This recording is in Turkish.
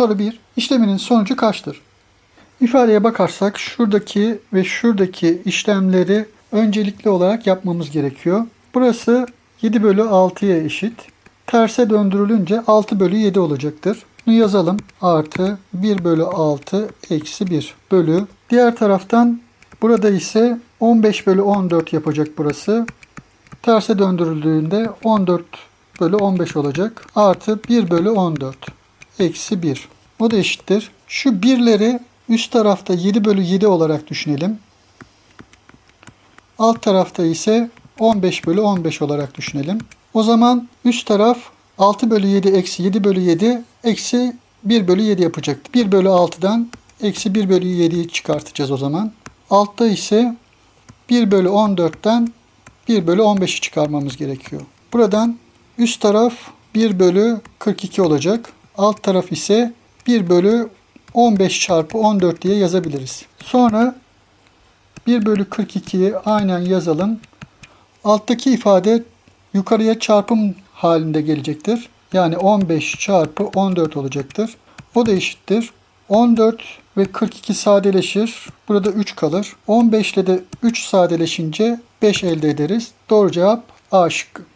Soru 1. İşleminin sonucu kaçtır? İfadeye bakarsak şuradaki ve şuradaki işlemleri öncelikli olarak yapmamız gerekiyor. Burası 7 bölü 6'ya eşit. Terse döndürülünce 6 bölü 7 olacaktır. Bunu yazalım. Artı 1 bölü 6 eksi 1 bölü. Diğer taraftan burada ise 15 bölü 14 yapacak burası. Terse döndürüldüğünde 14 bölü 15 olacak. Artı 1 bölü 14 eksi 1. O da eşittir. Şu birleri üst tarafta 7 bölü 7 olarak düşünelim. Alt tarafta ise 15 bölü 15 olarak düşünelim. O zaman üst taraf 6 bölü 7 eksi 7 bölü 7 eksi 1 bölü 7 yapacaktı. 1 bölü 6'dan eksi 1 bölü 7'yi çıkartacağız o zaman. Altta ise 1 bölü 14'ten 1 bölü 15'i çıkarmamız gerekiyor. Buradan üst taraf 1 bölü 42 olacak. Alt taraf ise 1 bölü 15 çarpı 14 diye yazabiliriz. Sonra 1 bölü 42'yi aynen yazalım. Alttaki ifade yukarıya çarpım halinde gelecektir. Yani 15 çarpı 14 olacaktır. O da eşittir. 14 ve 42 sadeleşir. Burada 3 kalır. 15 ile de 3 sadeleşince 5 elde ederiz. Doğru cevap A şıkkı.